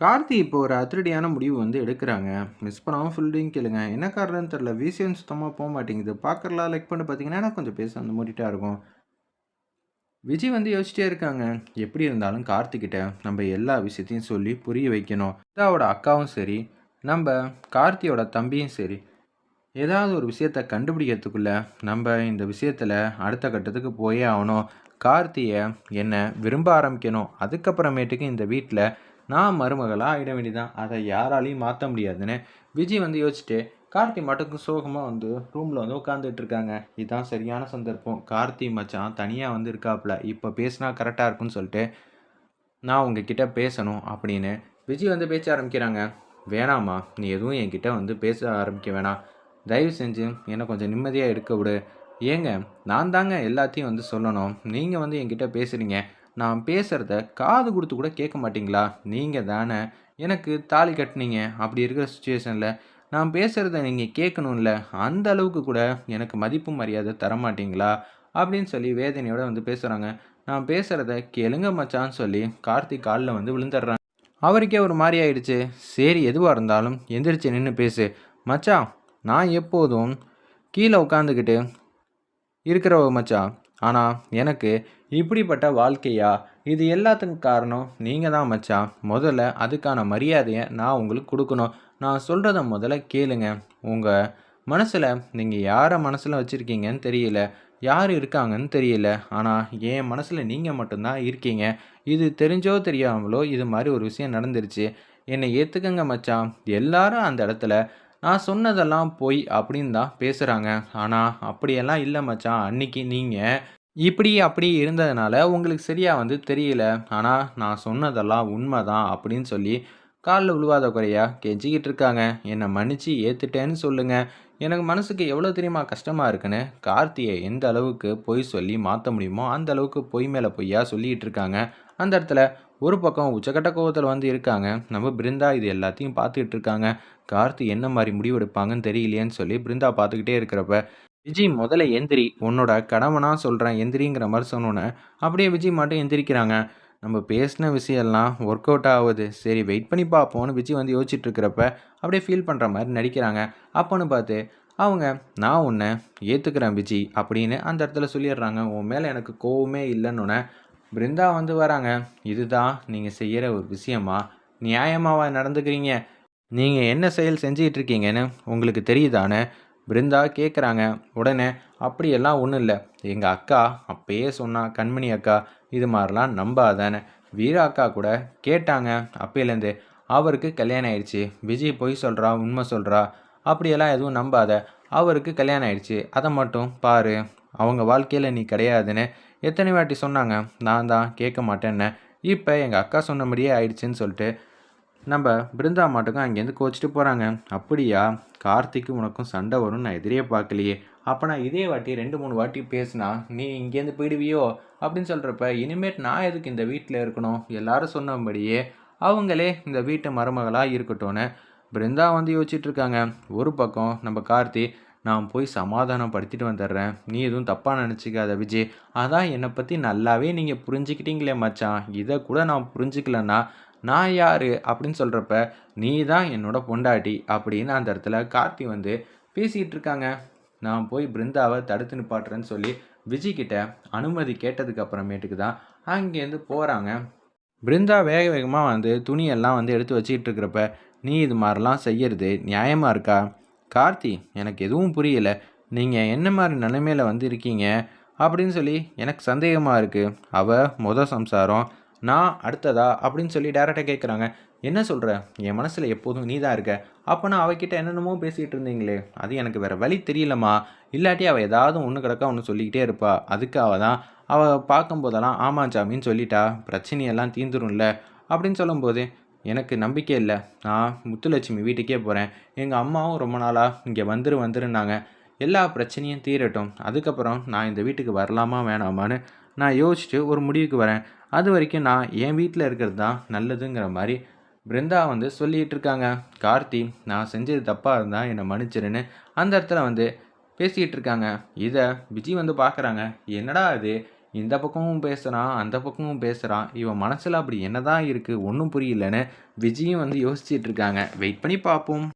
கார்த்தி இப்போ ஒரு அதிரடியான முடிவு வந்து எடுக்கிறாங்க. மிஸ் பண்ணாமல் ஃபுல்லையும் கேளுங்க. என்ன காரணம்னு தெரில விசியம் சுத்தமாக போக மாட்டேங்குது. பார்க்கறலாம் லைக் பண்ணி பார்த்தீங்கன்னா, எனக்கு கொஞ்சம் பேச அந்த மூடிட்டா இருக்கும். விஜய் வந்து யோசிச்சிட்டே இருக்காங்க. எப்படி இருந்தாலும் கார்த்திகிட்ட நம்ம எல்லா விஷயத்தையும் சொல்லி புரிய வைக்கணும். அதாவோட அக்காவும் சரி, நம்ம கார்த்தியோட தம்பியும் சரி, ஏதாவது ஒரு விஷயத்த கண்டுபிடிக்கிறதுக்குள்ள நம்ம இந்த விஷயத்தில் அடுத்த கட்டத்துக்கு போயே ஆகணும். கார்த்தியை என்னை விரும்ப ஆரம்பிக்கணும். அதுக்கப்புறமேட்டுக்கு இந்த வீட்டில் நான் மருமகளாக ஆகிட வேண்டியதான் அதை யாராலையும் மாற்ற முடியாதுன்னு விஜய் வந்து யோசிச்சுட்டு, கார்த்தி மட்டுக்கும் சோகமாக வந்து ரூமில் வந்து உட்காந்துட்டு இருக்காங்க. இதுதான் சரியான சந்தர்ப்பம். கார்த்தி மச்சான் தனியாக வந்து இருக்காப்புல. இப்போ பேசினா கரெக்டாக இருக்கும்னு சொல்லிட்டு, நான் உங்ககிட்ட பேசணும் அப்படின்னு விஜய் வந்து பேச ஆரம்பிக்கிறாங்க. வேணாம்மா, நீ எதுவும் என்கிட்ட வந்து பேச ஆரம்பிக்க வேணாம். தயவு செஞ்சு என்னை கொஞ்சம் நிம்மதியாக இருக்க விடு. ஏங்க, நான் தாங்க எல்லாத்தையும் வந்து சொல்லணும். நீங்கள் வந்து என்கிட்ட பேசுகிறீங்க நான் பேசுகிறத காது கொடுத்து கூட கேட்க மாட்டிங்களா நீங்கள் தானே எனக்கு தாலி கட்டினீங்க அப்படி இருக்கிற சுச்சுவேஷனில் நான் பேசுகிறத நீங்கள் கேட்கணும்ல. அந்த அளவுக்கு கூட எனக்கு மதிப்பு, மரியாதை தரமாட்டீங்களா? அப்படின்னு சொல்லி வேதனையோட வந்து பேசுகிறாங்க நான் பேசுகிறத கேளுங்க மச்சான்னு சொல்லி கார்த்திக் காலில் வந்து விழுந்துடுறாங்க. அவருக்கே ஒரு மாதிரி ஆயிடுச்சு. சரி எதுவாக இருந்தாலும் எந்திரிச்சு நின்று பேசு. மச்சான், நான் எப்போதும் கீழே உட்காந்துக்கிட்டு இருக்கிறவ மச்சான். ஆனால் எனக்கு இப்படிப்பட்ட வாழ்க்கையா? இது எல்லாத்துக்கும் காரணம் நீங்கள் தான் மச்சான். முதல்ல அதுக்கான மரியாதையை நான் உங்களுக்கு கொடுக்கணும் நான் சொல்கிறத முதல்ல கேளுங்க. உங்கள் மனசில் நீங்கள் யாரை மனசில் வச்சுருக்கீங்கன்னு தெரியல. யார் இருக்காங்கன்னு தெரியல. ஆனால் என் மனசில் நீங்கள் மட்டும்தான் இருக்கீங்க. இது தெரிஞ்சோ தெரியாமலோ இது மாதிரி ஒரு விஷயம் நடந்துருச்சு. என்னை ஏற்றுக்கங்க மச்சான். எல்லாரும் அந்த இடத்துல நான் சொன்னதெல்லாம் பொய் அப்படின்னு தான் பேசுகிறாங்க ஆனால் அப்படியெல்லாம் இல்லை மச்சான். அன்னைக்கு நீங்கள் இப்படி அப்படி இருந்ததுனால உங்களுக்கு சரியாக வந்து தெரியல. ஆனால் நான் சொன்னதெல்லாம் உண்மை தான் அப்படின்னு சொல்லி காலில் விழுவாத குறையா கெஞ்சிக்கிட்டு இருக்காங்க. என்னை மன்னிச்சு ஏற்றுட்டேன்னு சொல்லுங்கள் எனக்கு மனசுக்கு எவ்வளோ தெரியுமா கஷ்டமாக இருக்குன்னு கார்த்தியை எந்த அளவுக்கு பொய் சொல்லி மாற்ற முடியுமோ அந்த அளவுக்கு பொய் மேலே பொய்யா சொல்லிக்கிட்டு இருக்காங்க. அந்த இடத்துல ஒரு பக்கம் உச்சக்கட்ட கோவத்தில் வந்து இருக்காங்க. நம்ம பிருந்தா இது எல்லாத்தையும் பார்த்துக்கிட்டு இருக்காங்க. கார்த்தி என்ன மாதிரி முடிவெடுப்பாங்கன்னு தெரியலையேன்னு சொல்லி பிருந்தா பார்த்துக்கிட்டே இருக்கிறப்ப, விஜய் முதல்ல எந்திரி. உன்னோட கடமைனா சொல்கிறேன் எந்திரிங்கிற மாதிரி சொன்னோன்னே அப்படியே விஜய் மட்டும் எந்திரிக்கிறாங்க. நம்ம பேசின விஷயம்லாம் ஒர்க் அவுட் ஆகுது. சரி வெயிட் பண்ணி பார்ப்போம்னு விஜய் வந்து யோசிச்சுட்டு இருக்கிறப்ப, அப்படியே ஃபீல் பண்ணுற மாதிரி நடிக்கிறாங்க. அப்போன்னு பார்த்து அவங்க, நான் உன்னை ஏற்றுக்கிறேன் விஜி அப்படின்னு அந்த இடத்துல சொல்லிடுறாங்க. உன் மேலே எனக்கு கோவமே இல்லைன்னொன்னே பிருந்தா வந்து வராங்க. இதுதான் நீங்கள் செய்கிற ஒரு விஷயமா? நியாயமாக நடந்துக்கிறீங்க? நீங்கள் என்ன செயல் செஞ்சுகிட்டு இருக்கீங்கன்னு உங்களுக்கு தெரியுதானே பிருந்தா கேட்குறாங்க. உடனே அப்படியெல்லாம் ஒன்றும் இல்லை. எங்கள் அக்கா அப்பயே சொன்னா கண்மணி அக்கா, இது மாதிரிலாம் நம்பாதானே வீரா அக்கா கூட கேட்டாங்க அப்பையிலேருந்து. அவருக்கு கல்யாணம் ஆயிடுச்சு. விஜய் பொய் சொல்கிறா உண்மை சொல்கிறா அப்படியெல்லாம் எதுவும் நம்பாத. அவருக்கு கல்யாணம் ஆயிடுச்சு. அதை மட்டும் பாரு. அவங்க வாழ்க்கையில் நீ கிடையாதுன்னு எத்தனை வாட்டி சொன்னாங்க. நான் தான் கேட்க மாட்டேன்னு இப்போ எங்கள் அக்கா சொன்னபடியே ஆயிடுச்சுன்னு சொல்லிட்டு நம்ம பிருந்தா மாட்டுக்கும் அங்கேருந்து கோச்சிட்டு போகிறாங்க. அப்படியா? கார்த்திக்கு உனக்கும் சண்டை வரும்னு நான் எதிரே பார்க்கலையே. அப்போ நான் இதே வாட்டி ரெண்டு மூணு வாட்டி பேசினா நீ இங்கேருந்து போயிடுவியோ? அப்படின்னு சொல்கிறப்ப இனிமேட் நான் எதுக்கு இந்த வீட்டில் இருக்கணும்? எல்லாரும் சொன்னபடியே அவங்களே இந்த வீட்டு மருமகளாக இருக்கட்டும்னு பிருந்தா வந்து யோசிச்சுட்டு இருக்காங்க. ஒரு பக்கம் நம்ம கார்த்தி நான் போய் சமாதானப்படுத்திட்டு வந்துடுறேன். நீ எதுவும் தப்பாக நினச்சிக்காத விஜய். அதான் என்னை பற்றி நல்லாவே நீங்கள் புரிஞ்சுக்கிட்டீங்களே மச்சான். இதை கூட நான் புரிஞ்சுக்கலன்னா நான் யார் அப்படின்னு சொல்கிறப்ப நீ தான் என்னோட பொண்டாட்டி அப்படின்னு அந்த இடத்துல கார்த்தி வந்து பேசிக்கிட்டு இருக்காங்க. நான் போய் பிருந்தாவை தடுத்து நிப்பாட்டுறேன்னு சொல்லி விஜய்கிட்ட அனுமதி கேட்டதுக்கு அப்புறமேட்டுக்கு தான் அங்கேருந்து போகிறாங்க. பிருந்தா வேக வேகமாக வந்து துணியெல்லாம் வந்து எடுத்து வச்சுக்கிட்டு இருக்கிறப்ப, நீ இது மாதிரிலாம் செய்யறது நியாயமாக இருக்கா? கார்த்தி எனக்கு எதுவும் புரியலை நீங்கள் என்ன மாதிரி நிலைமையில் வந்து இருக்கீங்க? அப்படின்னு சொல்லி எனக்கு சந்தேகமாக இருக்குது அவள் மொதல் சம்சாரம். நான் அடுத்ததா? அப்படின்னு சொல்லி டேரெக்டாக கேட்குறாங்க. என்ன சொல்கிற என் மனசில் எப்போதும் நீ தான் இருக்க. அப்போ நான் அவகிட்ட என்னென்னமோ பேசிகிட்டு இருந்தீங்களே! அது எனக்கு வேறு வழி தெரியலம்மா. இல்லாட்டி அவள் ஏதாவது ஒன்று கிடக்கா ஒன்று சொல்லிக்கிட்டே இருப்பா. அதுக்காக தான் அவள் பார்க்கும்போதெல்லாம் ஆமாம் சாமின்னு சொல்லிட்டா. பிரச்சனையெல்லாம் தீந்துரும்ல. அப்படின்னு சொல்லும்போது, எனக்கு நம்பிக்கை இல்லை நான் முத்துலட்சுமி வீட்டுக்கே போகிறேன் எங்கள் அம்மாவும் ரொம்ப நாளாக இங்கே வந்துரு வந்துருன்னாங்க. எல்லா பிரச்சனையும் தீரட்டும். அதுக்கப்புறம் நான் இந்த வீட்டுக்கு வரலாமா வேணாமான்னு நான் யோசிச்சுட்டு ஒரு முடிவுக்கு வரேன். அது வரைக்கும் நான் என் வீட்டில் இருக்கிறது தான் நல்லதுங்கிற மாதிரி பிருந்தா வந்து சொல்லிகிட்டு இருக்காங்க. கார்த்தி நான் செஞ்சது தப்பாக இருந்தால் என்னை மன்னிச்சிருன்னு அந்த இடத்துல வந்து பேசிகிட்டு இருக்காங்க. இதை விஜய் வந்து பார்க்குறாங்க. என்னடா இது? இந்த பக்கமும் பேசுகிறான் அந்த பக்கமும் பேசுகிறான் இவன் மனசில் அப்படி என்னதான் இருக்குது ஒன்றும் புரியலன்னு விஜயும் வந்து யோசிச்சிட்டு இருக்காங்க. வெயிட் பண்ணி பார்ப்போம்.